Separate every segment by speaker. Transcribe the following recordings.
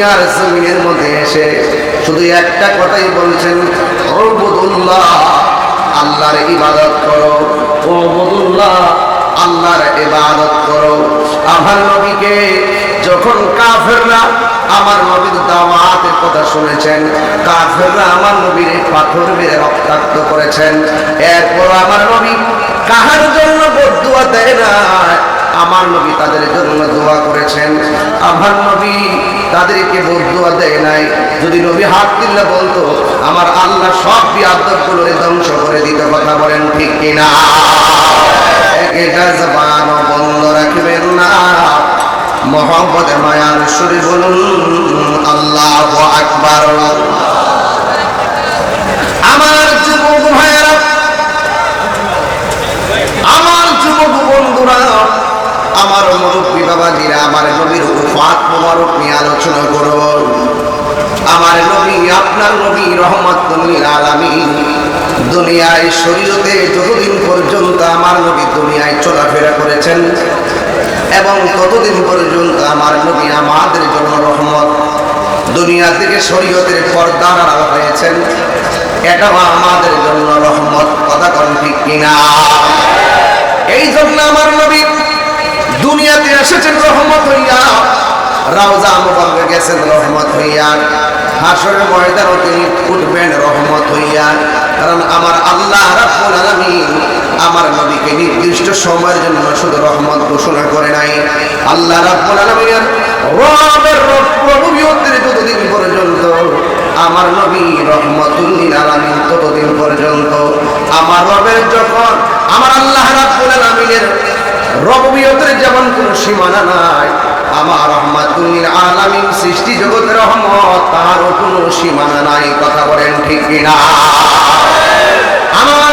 Speaker 1: দুনিয়ার জমিনের মধ্যে এসে শুধু একটা কথাই বলছেন অবদুল্লাহ আল্লাহর ইবাদত করো। অবদুল্লাহ আল্লাহর ইবাদত করো। আমার নবীকে যখন কাফেররা আমার নবীর দাওয়াতের কথা শুনেছেন, কাফেররা আমার নবীর পাথর মেরে রক্তাক্ত করেছেন। এরপর আমার নবী কাহার জন্য বদুয়া দেয় না? আমার নবী তাদের জন্য দোয়া করেছেন। আমার নবী তাদেরকে বদুয়া দেয় নাই। যদি নবী হাত দিল্লা বলতো, আমার আল্লাহ সব বিয়াদগুলো ধ্বংস করে দিতে, কথা বলেন ঠিক কিনা? বন্ধ রাখবেন না। মায়ার সুরে বলুন, আল্লাহ আকবার। আমার যুবক আমার যুবক বন্ধুরা আমার মুরব্বী বাবাজিরা, আমার নবীর উফাত মোবারক নিয়ে আলোচনা করব আমার নবী, আপনার নবী রহমতুল্লিল আলামিন, দুনিয়ায় শরীরতে যতদিন পর্যন্ত আমার নবী দুনিয়ায় চলাফেরা করেছেন এবং ততদিন পর্যন্ত আমার নবী আমাদের জন্য রহমত, দুনিয়া থেকে শরীয়তের পর্দা আড়াল হয়েছেন এটাও আমাদের জন্য রহমত, কথা কোন ঠিক কিনা? এই জন্য আমার নবী এসেছেন রহমত হইয়া। রাউজা মুবারকে গেছেন রহমত হইয়া। হাসরের ময়দানও তিনি উঠবেন রহমত হইয়া। কারণ আমার আল্লাহ রাব্বুল আলামিন আমার নবীকে নির্দিষ্ট সময়ের জন্য শুধু রহমত ঘোষণা করে নাই। আল্লাহ রাব্বুল যতদিন পর্যন্ত, আমার নবী রহমতুল্লিল আলামিন ততদিন পর্যন্ত, আমার রবের যখন, আমার আল্লাহ রাব্বুল আলামিনের রববিয়তের যেমন কোনো সীমানা নাই আমার রহমাতুল্লিল আলামিন সৃষ্টি জগতের রহমত কোনো সীমানা নাই কথা বলেন ঠিক আমার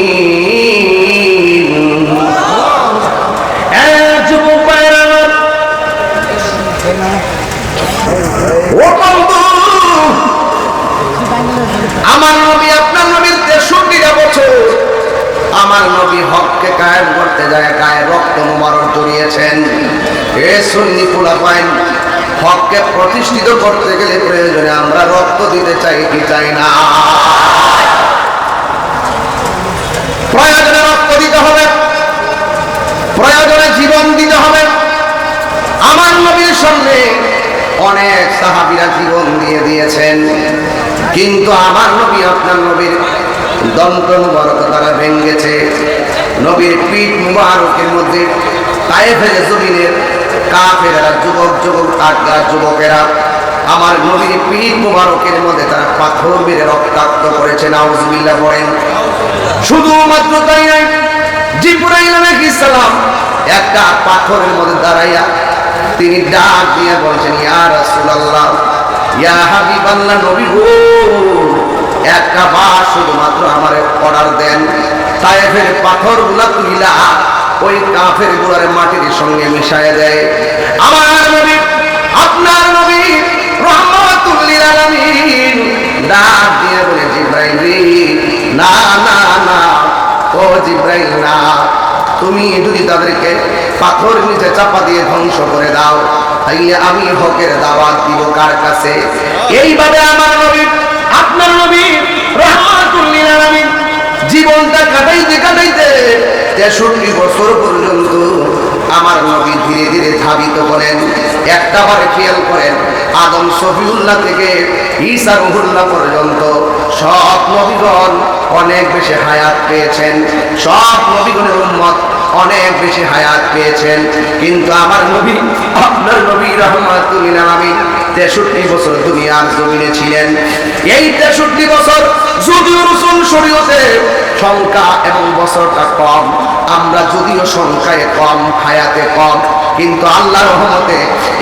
Speaker 1: আমার নবী, আপনার নবীর তেষট্টিটা বছর। আমার নবী হককে কায়েম করতে যায়, গায়ে রক্ত মুবারক জড়িয়েছেন। এ সুন্নি পোলা পাইন হককে প্রতিষ্ঠিত করতে গেলে প্রয়োজনে আমরা রক্ত দিতে চাই কি চাই না? প্রয়োজনে রক্ত দিতে হবে, প্রয়োজনে জীবন দিতে হবে। আমার নবীর সামনে অনেক সাহাবিরা জীবন দিয়ে দিয়েছেন। কিন্তু আমার নবী আপনার নবীর দন্ত মুবারক তারা ভেঙ্গেছে। নবীর পিঠ মুবারকের মধ্যে তায়েফের জমিনের কাফেরা যুবক যুবক আজ্ঞা যুবকেরা আমার নবীর পিঠ মুবারকের মধ্যে তারা পাথর মেরে রক্তাক্ত করেছে। নাউজুবিল্লাহ বলেন শুধুমাত্র তাই নয়, জিব্রাইল আলাইহিস সালাম একটা পাথরের মধ্যে দাঁড়াইয়া তিনি ডাক দিয়ে বলছেন, ইয়া নবী গো বার শুধুমাত্র আমার অর্ডার দেন। তায়েফের পাথরগুলা তুলিলা ওই কাফেরগুলার মাটির সঙ্গে মিশায় দেয় আমার নবী, আপনার তুমি যদি তাদেরকে পাথর নিচে চাপা দিয়ে ধ্বংস করে দাও, তাইলে আমি হকের দাওয়াত দিব কার কাছে? এইভাবে আমার নবী, আপনার নবী রহমাতুল্লিল আলামিন জীবনটা কাটাইতে কাটাইতে তেষট্টি বছর পর্যন্ত আমার নবী ধীরে ধীরে ধাবিত করেন একটা বার খেয়াল করেন, আদম সফিউল্লাহ থেকে ঈসা রহুল্লাহ পর্যন্ত সব নবীগণ অনেক বেশি হায়াত পেয়েছেন। সব নবীগণের উম্মত অনেক বেশি হায়াত পেয়েছেন। কিন্তু আমার নবী, আপনার নবী রহমাতুল্লিল আলামিন তেষট্টি বছর দুনিয়ার জমিনে ছিলেন। এই তেষট্টি বছর যদিও রসুল শরীয়তে সংখ্যা এবং বছরটা কম, আমরা যদিও সংখ্যায় কম, হায়াতে কম, কিন্তু আল্লাহ রহমতে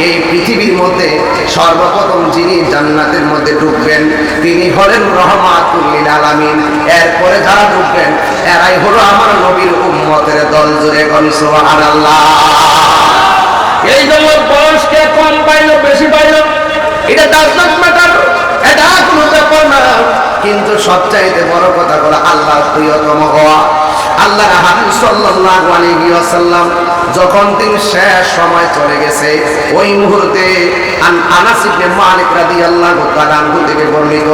Speaker 1: এই পৃথিবীর মধ্যে সর্বপ্রথম যিনি জান্নাতের মধ্যে ঢুকবেন তিনি হলেন রহমাতুল্লিল আলামিন। এরপরে যারা ঢুকবেন এরাই হলো উম্মতের দল জুড়ে গণসভা আল্লাহ
Speaker 2: এই জন্য বয়সকে কম পাইলো বেশি পাইলো।
Speaker 1: এটা ডাজ নট ম্যাটার এটা কোনো ব্যাপার না। কিন্তু সবচাইতে বড় কথা হলো আল্লাহ প্রিয়তম হওয়া। আল্লাহ হাবিব সাল্লাল্লাহু আলাইহি ওয়াসাল্লাম যখন তিনি শেষ সময় চলে গেছে ওই মুহূর্তে আন আনাস ইবনে মালিক রাদিয়াল্লাহু তাআলা আনহু থেকে বর্ণিত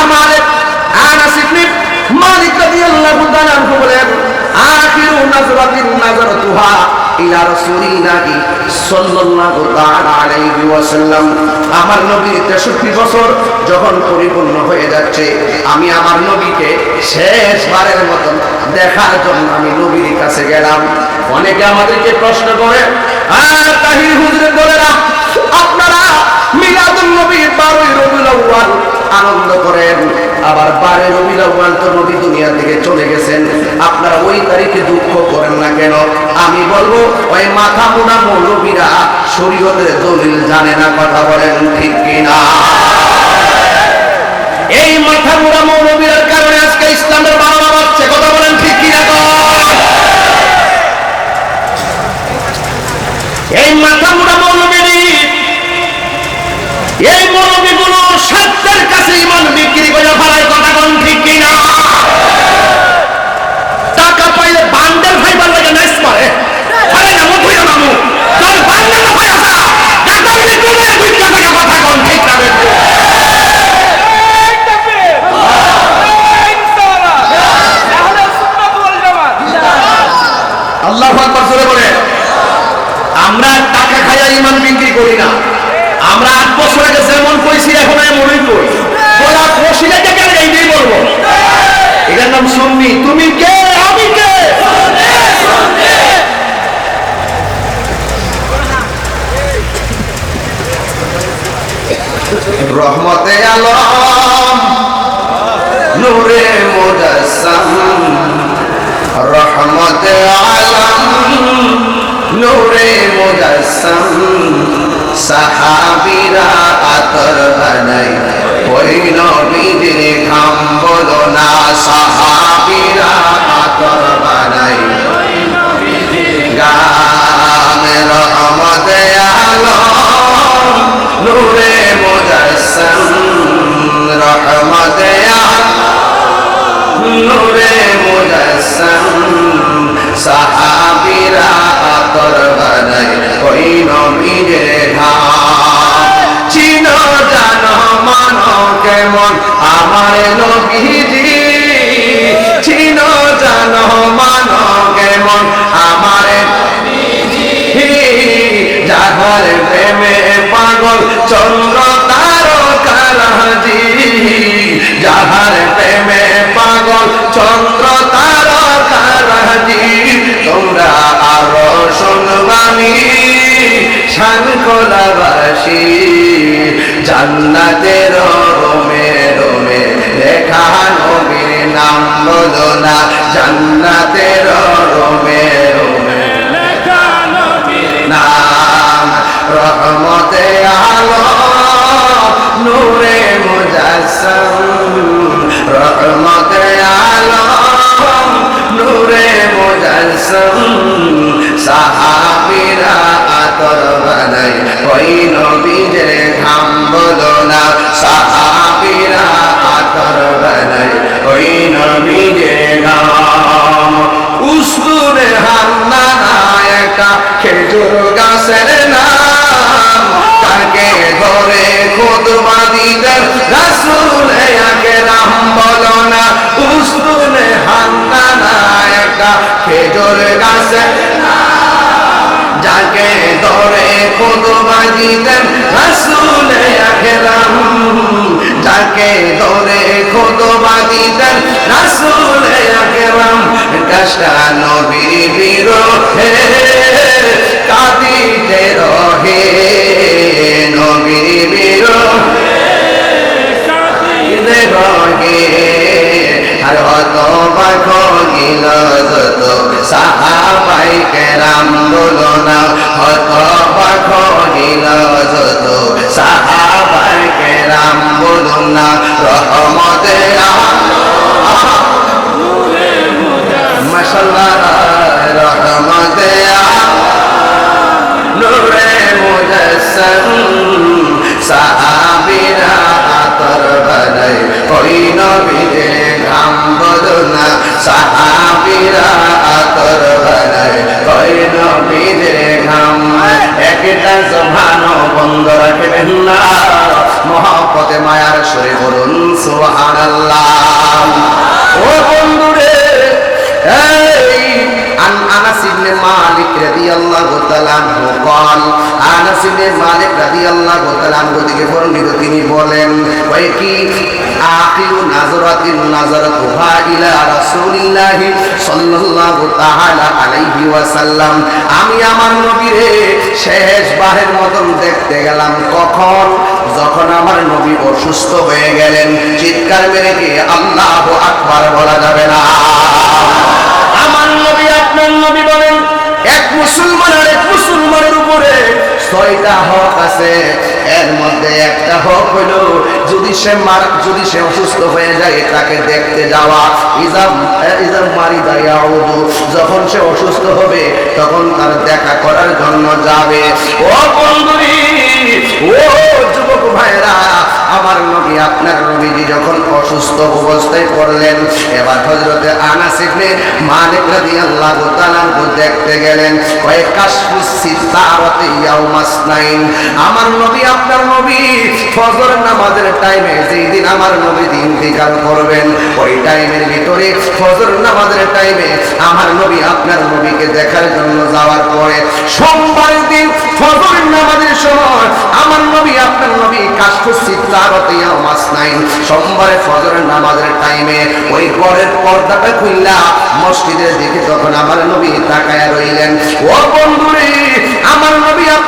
Speaker 1: আমার আনাস ইবনে মালিক রাদিয়াল্লাহু তাআলা আনহু বলেন নবীর 63 বছর যখন পরিপূর্ণ হয়ে যাচ্ছে, আমি আমার নবীকে শেষবারের মতন দেখার জন্য আমি নবীর কাছে গেলাম। অনেকে আমাদেরকে প্রশ্ন করে আর বলে আপনারা মিলাদুন নবীর 12 রবিউল আনন্দ করেন। আবার বারে আউয়াল তো নবী দুনিয়া থেকে চলে গেছেন। আপনারা ওই তারিখে দুঃখ করেন না কেন? আমি বলব, ওই মাথা মোড়া মৌলবীরা শরীয়তের দলিল জানে না কথা বলেন ঠিক কিনা? এই মাথা মোড়া মৌলবীর কারণে আজকে ইসলামের বাবা বাচ্চা কথা বলেন ঠিক কিনা এই মাথা মোড়া মৌলবী বানাই ওই নবীদের ঘাম বলো না সাহাবীরা আতর বানাই গামে রহমতে আলম নূরে মুজাসসাম রহমতে নূরে মুজাসসাম সাহাবীরা আতর বানাই ওই নবীরে কেমন? আমার নবীজি চিন জানো, মানো কেমন? আমার যাহার প্রেমে পাগল, চন্দ্র তারকারাজি। যাহার প্রেমে পাগল, চন্দ্র তারকারাজি। তোমরা আরও শুনবানি শানকোলাবাসী জান্নাতের রোমে রাসূল সাহাবীরা আতর বানাই ওই নবীর ঘাম বলো না, সাহাবীরা আতর বানাই ওই নবীর ঘাম। উসুরে হান্না একটা খেজুর গাছের নাম। তাকে ধরে খোদ বাদিদের রাসূল একে রাম বলো না একটা খেজুর গাছে। যাকে ধরে খুতবা দিতেন রাসূলে আকরাম। যাকে ধরে খুতবা দিতেন রাসূলে আকরাম। গাছটা নবীর বিরহে কাঁদিতে রহে, নবীর বিরহে রহে বাখ গিল যত সাহাবাই কেরাম বলো না হত বাখ গিল যত সাহাবাই কেরাম বলো না রহমতে মাশাল্লাহ, রহমতে নূরে মুজাসসাম, সাহাবীরা আতর বানাই ওই ঘাম বদনা সাহাবিরা আতর বানাই কই নবীতে ঘাম, একটা জবানো বন্ধ রাখবেন না। মহাপতে মায়ার সরে বলুন, সুবহানাল্লাহ। ও বন্ধুরে, এই عن انس بن مالك رضي الله تعالى عنه قال انس بن مالك رضي الله تعالى عنه থেকে বর্ণিত তিনি বলেন ওই কি আখিরু নাজরাতিন নাজরাতুহা ইলা রাসূলিল্লাহ সাল্লাল্লাহু তাআলা আলাইহি ওয়াসাল্লাম আমি আমার নবীরে শেষ বারের মতন দেখতে গেলাম কখন যখন আমার নবী অসুস্থ হয়ে গেলেন চিৎকার মেরে কি আল্লাহু আকবার বলা যাবে না ছয়টা হক আছে, এর মধ্যে একটা হক হইল যদি সে মার, যদি সে অসুস্থ হয়ে যায়, তাকে দেখতে যাওয়া। ইজাম ইজাম মারি দাঁড়িয়ে যখন সে অসুস্থ হবে, তখন তার দেখা করার জন্য যাবে। ও বন্ধুরি, ও যুবক ভাইরা আমার নবী, আপনার নবীজি যখন অসুস্থ অবস্থায় পড়লেন, এবার হজরতে আনাস ইবনে মালিক রাদিয়াল্লাহু দেখতে গেলেন আমার নবী, আপনার নবী, ফজর নামাজের টাইমে যেই দিন আমার নবী ইন্তিকাল করবেন, ওই টাইমের ভিতরে ফজর নামাজের টাইমে আমার নবী আপনার নবীকে দেখার জন্য যাওয়ার পরে সোমবার দিন ফজর নামাজের সময় আমার নবী, আপনার নবী কাশফুস সিতারাতে মাস নাইন সোমবারে ফজরের নামাজের টাইমে ওই ঘরের পর্দাটা খুললা, মসজিদের দিকে তখন আমার নবী তাকায় রইলেন। ও বন্ধুরে, আমার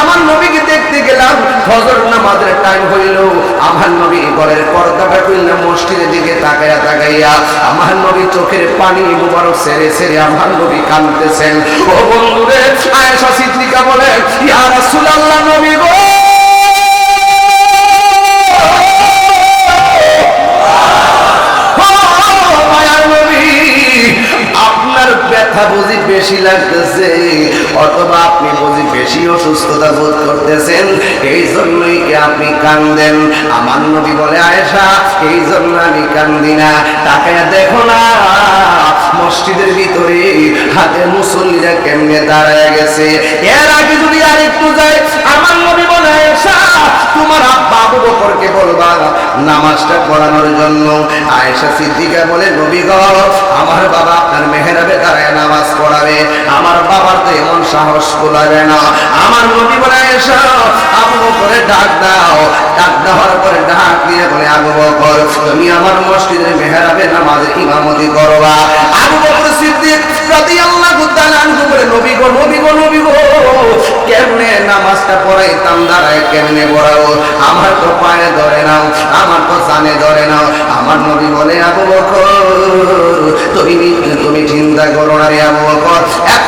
Speaker 1: আমার নবীকে দেখতে গেলাম, ফজর নামাজের টাইম হইল। আমার নবী ঘরের পর্দাটা খুললাম মসজিদের দিকে তাকাইয়া তাকাইয়া। আমার নবী চোখের পানি মুবারক সেরে সেরে আমার নবী কাঁদতেছেন। ও বন্ধুরে, আয়েশা সিদ্দিকা বলে ইয়া রাসূলুল্লাহ নবী গো! ব্যথা বুঝি বেশি লাগতেছে। অথবা আপনি বুঝি বেশি অসুস্থতা বোধ করতেছেন। এই জন্যই কি আপনি কান্দেন? আমার নবী বলে, আয়েশা, এই জন্য আমি কান্দি না। তাকায় দেখো না, মসজিদের ভিতরে হাতে মুসল্লিরা কেমনে দাঁড়ায় গেছে। এর আগে যদি আরেকটু যায়, আমার নবী বলে, আয়েশা, তোমার আব্বা আবু বকরকে বলবা নামাজটা পড়ানোর জন্য। আয়েশা সিদ্দিকা বলে, নবী গো আমার বাবার তো এমন সাহস কোলাবে না। আমার নবী বলে আয়েশা আবু বকরে ডাক দাও। ডাক দেওয়ার পরে ডাক দিয়ে বলে, আবু বকর, তুমি আমার মসজিদের মেহরাবে নামাজ ইমামতি করবা। আবু বকর সিদ্দিক রাদিয়াল্লাহু তাআলা আনহু বলে, নবী গো নবী গো নবী গো, কেমনে নামাজটা পড়াইতাম, দাঁড়ায় কেমনে পড়াবো? আমার তো পায়ে ধরে নাও, আমার তো জানে ধরে নাও। আমার নবী বলে, আবু বকর, তুমি তুমি চিন্তা করো না রে আবু বকর।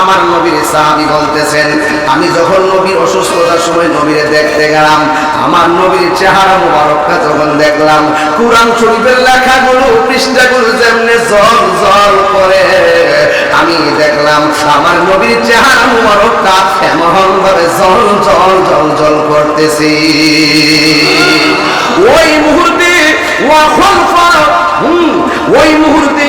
Speaker 1: আমার নবীর সাহাবী বলতেছেন আমি যখন নবীর অসুস্থতার সময় নবীরে দেখতে গেলাম আমার নবীর চেহারা মুবারকটা যখন দেখলাম কুরআন শরীফের লেখাগুলো পৃষ্ঠাগুলো যেমনি জল জল করে আমি দেখলাম আমার নবীর চেহারা মুবারকটা এমন ভাবে জল জল জল জল করতেছি। ওই মুহূর্তে ওয়া খলফা হুম, ওই মুহূর্তে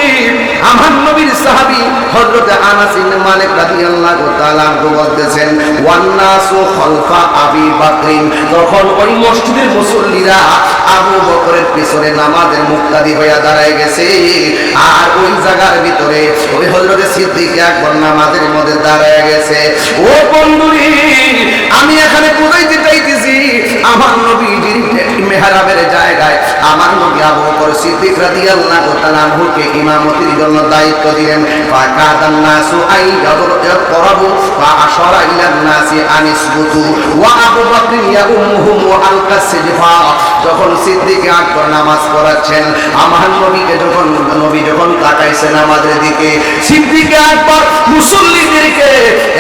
Speaker 1: আমার নবীর সাহাবী হযরত আনাস ইবনে মালিক রাদিয়াল্লাহু তাআলা বলতেছেন, ওয়ান্নাসু খলফা আবি বকরিন। তখন ওই মসজিদের মুসল্লিরা আবু বকরের পিছনে নামাজের মুক্তাদি হইয়া দাঁড়ায় গেছে। আর ওই জায়গার ভিতরে ওই হযরত সিদ্দিক আকবর নামাজের মধ্যে দাঁড়ায় গেছে। ও বন্ধুরি, আমি এখানে বুঝাইতে চাইতেছি, আমার নবীজির মেহরাবের জায়গায় আমার নবী আবু বকর সিদ্দিক রাদিয়াল্লাহু তাআলা আনহুকে ইমামতির জন্য দায়িত্ব দিলেন। ফাকাদান নাসু আই ইয়াদরাবু ফা আশারা ইলান নাসি আনিসবুতু। ওয়া আবু বকর ইয়াউমুহুম ওয়া আলকা সিজফা। যখন সিদ্দিক আকবর নামাজ পড়াচ্ছেন আমার নবীকে যখন, নবী যখন তাকাইছে নামাজের দিকে, সিদ্দিক আকবর মুসল্লিদেরকে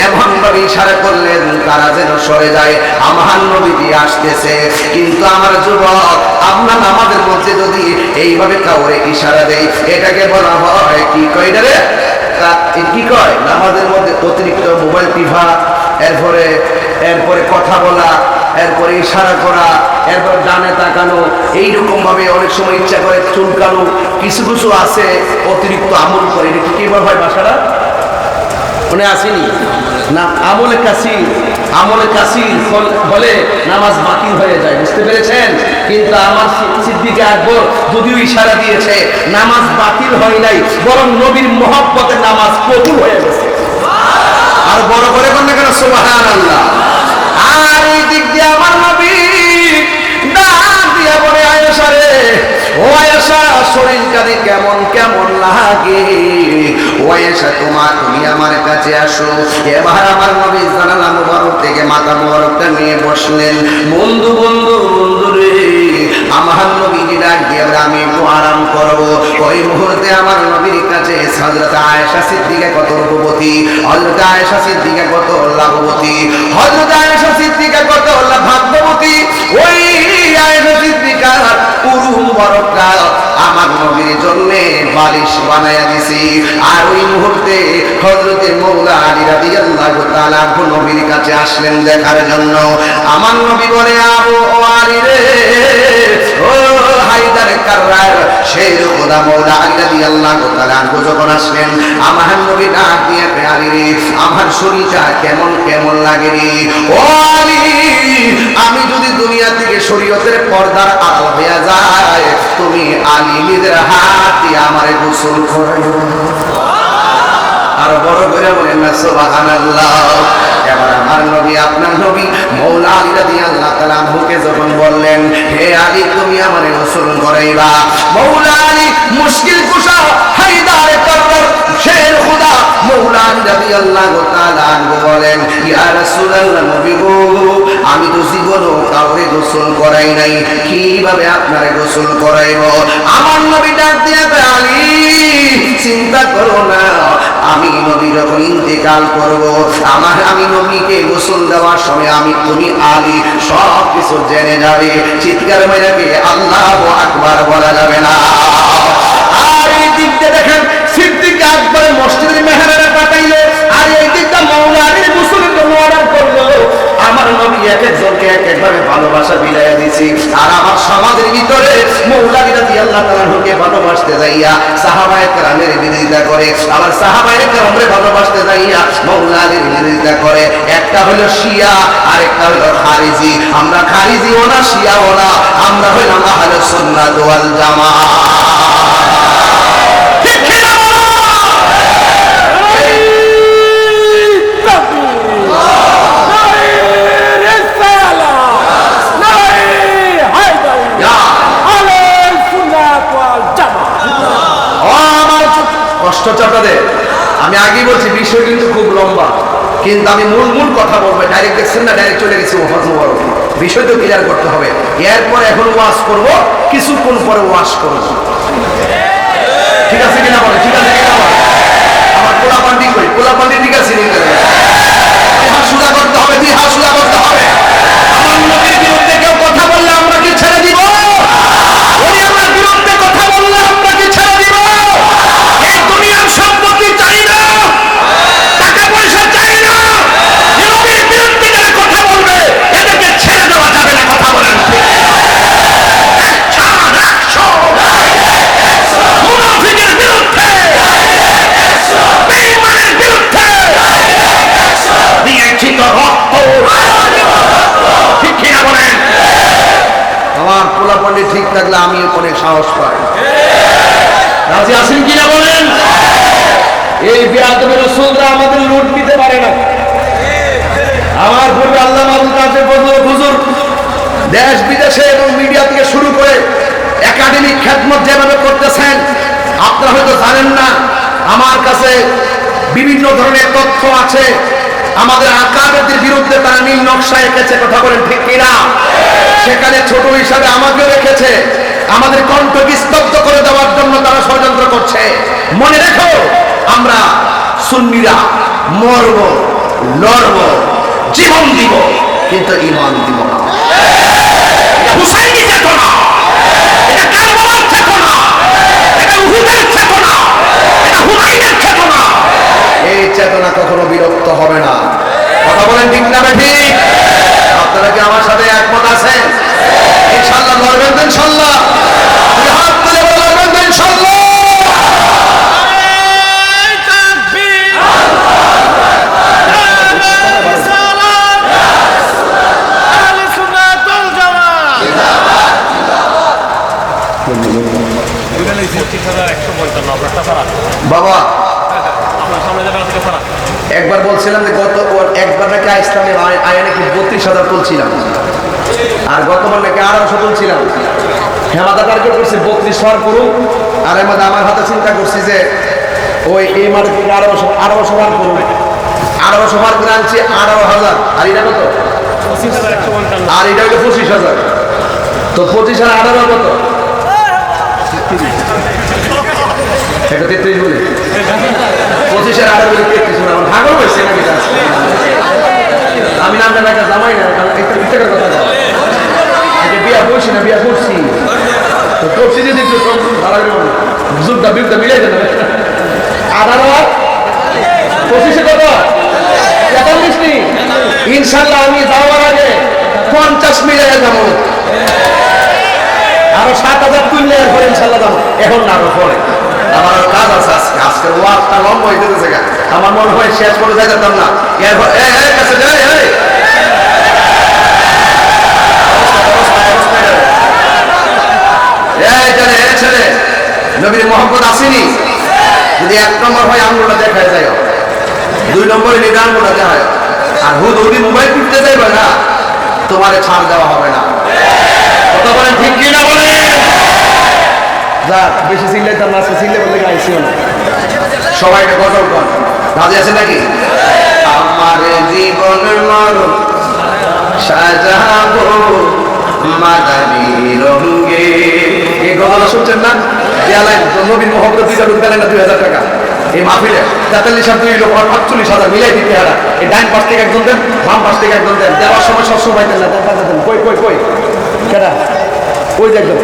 Speaker 1: এমন ভাবে ইশারা করলেন, তারা যেন সরে যায়। আমার নবীজি আসতেছে। কিন্তু আমার যুবক আপনার নামাজের মধ্যে যদি এইভাবে কাউরে ইশারা দেয় এটাকে বলা হয়, কি কয় রে? কি কয়? নামাজের মধ্যে অতিরিক্ত মোবাইল টিভা এরপরে এরপরে কথা বলা, এরপরে ইশারা করা, এরপর ডানে তাকানো এইরকম ভাবে অনেক সময় ইচ্ছা করে চুলকানো, কিছু কিছু আছে অতিরিক্ত আমল করে। এটা কি বলা হয় বাসাটা মনে আসেনি? না, আমলে কাসির, আমলে ফল- ফলে নামাজ বাতিল হয়ে যায়, বুঝতে পেরেছেন? কিন্তু আমার সি- সিদ্দিকে আকবর যদিও ইশারা দিয়েছে, নামাজ বাতিল হয় নাই, বরং নবীর মহব্বতে নামাজ কবুল হয়ে গেছে। আর বড় করে বললে কেন? সুবহান আল্লাহ আর এই দিক দিয়ে আমার নবী ডাক দিয়া বলে, আয়েশা রে, ও আয়েশা শরীর কানে কেমন কেমন লাগে? ও আয়েশা তোমার তুমি আমার কাছে আসো। এবার আমার নবী জানালা মুবারক থেকে মাথা মুবারকটা নিয়ে বসলেন। বন্ধু বন্ধু বন্ধু আমার নবীজি ডাক দিয়ে আমি একটু আরাম করব। ওই মুহূর্তে আমার নবীর কাছে আয়েশা সিদ্দিকা কত রূপবতী আয়েশা সিদ্দিকা কত লাভবতী আয়েশা সিদ্দিকা কত ভাগ্যবতী ওই আয়েশা সিদ্দিকা আমার নবীর জন্য বালিশ বানায়া দিছি। আর ওই মুহূর্তে হযরতে মৌলা আলী তাআলা আনহু নবীর কাছে আসলেন দেখার জন্য। আমার নবী বলে, আবু আলী যখন আসলেন, আমার নবী ডাক দিয়ে আলী রে, আমার শরীরটা কেমন কেমন লাগে রে? আমি যদি দুনিয়া থেকে শরীয়তের পর্দার আড়াল হইয়া যায় তুমি আলী নিজের হাত দিয়ে আমারে গোসল করাইও। আর বড় করে বলেন না, সুবহানাল্লাহ। এবার আমার নবী, আপনার নবী, মৌলা আলী রাদিয়াল্লাহু তাআলা আনহুকে যখন বললেন, হে আলী, তুমি আমার গোসল করাইবা। মৌলা আলী মুশকিল কুশা খুদা মৌলা আলী রাদিয়াল্লাহু বলেন, ইয়া রাসূলুল্লাহ, নবী গো, আমি তো জীবনও কাউরে গোসল করাই নাই। কীভাবে আপনারে গোসল করাইব? আমার নবী ডাক দিয়ে আলী, চিন্তা করো না, আমি নবী যখন ইন্তেকাল করব, আমার, আমি নবীকে গোসল দেওয়ার সময় আমি, তুমি আলী সব কিছু জেনে যাবে। চিৎকার মেরে আল্লাহ আকবার বলা যাবে না। আর এই দিক দিয়ে দেখেন মসজিদের আর আলীর অর্ডার করল। আমার নবী এক একজনকে এক একভাবে ভালোবাসা বিলাইয়া দিছি। আর আমার সমাজের ভিতরে মৌলাদি রাজি আল্লাহ ভালোবাসতে যাইয়া, সাহাবায়ে কেরামের বিরোধিতা করে, আবার সাহাবায়ে কেরামরে ভালোবাসতে যাইয়া মৌলাদির বিরোধিতা করে। একটা হলো শিয়া আর একটা হলো খারিজি। আমরা খারিজিও না, শিয়াও না, আমরা হইলাম আহলে সুন্নাত ওয়াল জামাত ঠিক কি না বলো? ইয়া ও আমার কষ্ট চাপাদের আমি আগেই বলছি বিষয় কিন্তু আমি মূল মূল কথা বলব ডাইরেক্ট দেখছেন না ডাইরেক্ট চলে গেছি ওফাজ মুবারক। বিষয় তো ক্লিয়ার করতে হবে। এরপর এখন ওয়াশ করব, কিছুক্ষণ পরে ওয়াশ করব। ঠিক আছে কিনা বলে ঠিক আছে কিনা বলে আমার কোলাপান্ডি কই? কই থাকলে আমি অনেক সাহস পাই। রাজি আছেন কিনা বলেন?
Speaker 2: এই বিয়াদবি রসুলরা আমাদের লুট দিতে পারে না।
Speaker 1: আমার পূর্বে আল্লাহ মাহমুদ কাছে বদল হুজুর দেশ, বিদেশে এবং মিডিয়া থেকে শুরু করে একাডেমিক খেদমত যেভাবে করতেছেন, আপনারা হয়তো জানেন না, আমার কাছে বিভিন্ন ধরনের তথ্য আছে। আমাদের আকাবেদের বিরুদ্ধে তারা নীল নকশা এঁকেছে, কথা বলেন ঠিক কিনা? সেখানে ছোট হিসাবে আমাকেও রেখেছে। আমাদের কণ্ঠকে স্তব্ধ করে দেওয়ার জন্য তারা ষড়যন্ত্র করছে। মনে রেখো, আমরা সুন্নিরা মরব, লড়ব, জীবন দিব, কিন্তু ইমান দিব না। এই চেতনা কখনো বিরক্ত হবে না। কথা বলেন ঠিক না ঠিক? আপনারা কি আমার সাথে একমত আছেন ইনশাল্লাহ লড়বেন তো ইনশাল্লাহ দুই হাত তুলে বলে লড়বেন তো ইনশাল্লাহ বাবা একবার বলছিলাম যে গত ওর একবার নাকি ইসলামে আয় নাকি বত্রিশ হাজার তুলছিলাম আর গতবার নাকি আড়াইশো তুলছিলাম হেমাদা টার্গেট করছি হওয়ার করুন আর এর মধ্যে আমার হাতে চিন্তা করছি যে, ওই এই মাঠে থেকে আড়াইশো আড়াইশো বার করুন আড়াইশো বার করে আনছি আড়াই হাজার। আর এটা কত? আর এটা হলো পঁচিশ হাজার। তো পঁচিশ আর আঠারো কত? তেত্রিশ বলে। তেত্রিশ বলে। আমার ভাগল হয়েছে নাকি? আমি নামটা জামাই না একটা কথা বিয়া বলছি না, বিয়া করছি। মিলাই ইনশাল্লাহ আমি যাওয়ার আগে পঞ্চাশ মিলিয়ে যাব। আরও সাত হাজার তুললে এরপরে ইনশাল্লাহ যাব। এখন না আরও পরে। আমার কাজ আছে আজকে। আজকের ওয়াজটা লম্বা হয়ে যেতেছে আমার মনে হয় শেষ করে যাই যেতাম না। এরপর কাছে যাই, এই। এই ছেলে, এই ছেলে, নবীর মোহাম্মদ আসেনি? যদি এক নম্বর হয় আঙুলটা দেখায় যায় দুই নম্বরে নিবে আঙুলটা দেখায়। আর হুদ হুদি মোবাইল টিপতে যাইবে না? তোমারে ছাড় দেওয়া হবে না। কথা ঠিক কি না বলে যা বেশি চিল্লাইতাম না চিল্লে বলতে গাইছিও না। সবাইকে গজল কর রাজি আছে নাকি? আমার জীবন মরণ সাজাবো। মাদারি রঙ্গে এই গজলটা শুনছেন না? দেয়ালায় নবীন মোহাম্মদ দুইটা ঢুকে গেলেন না দুই হাজার টাকা। এই মাহফিলে তেতাল্লিশ হাজার দুই লক্ষ আটচল্লিশ হাজার মিলাই দিতে হারা এই ডাইন পাশ থেকে একজন দেন বাম পাশ থেকে একজন দেন। দেওয়ার সময় সবসময় দেন না দেন, কই কই কই? কেডা? ওই যে একজন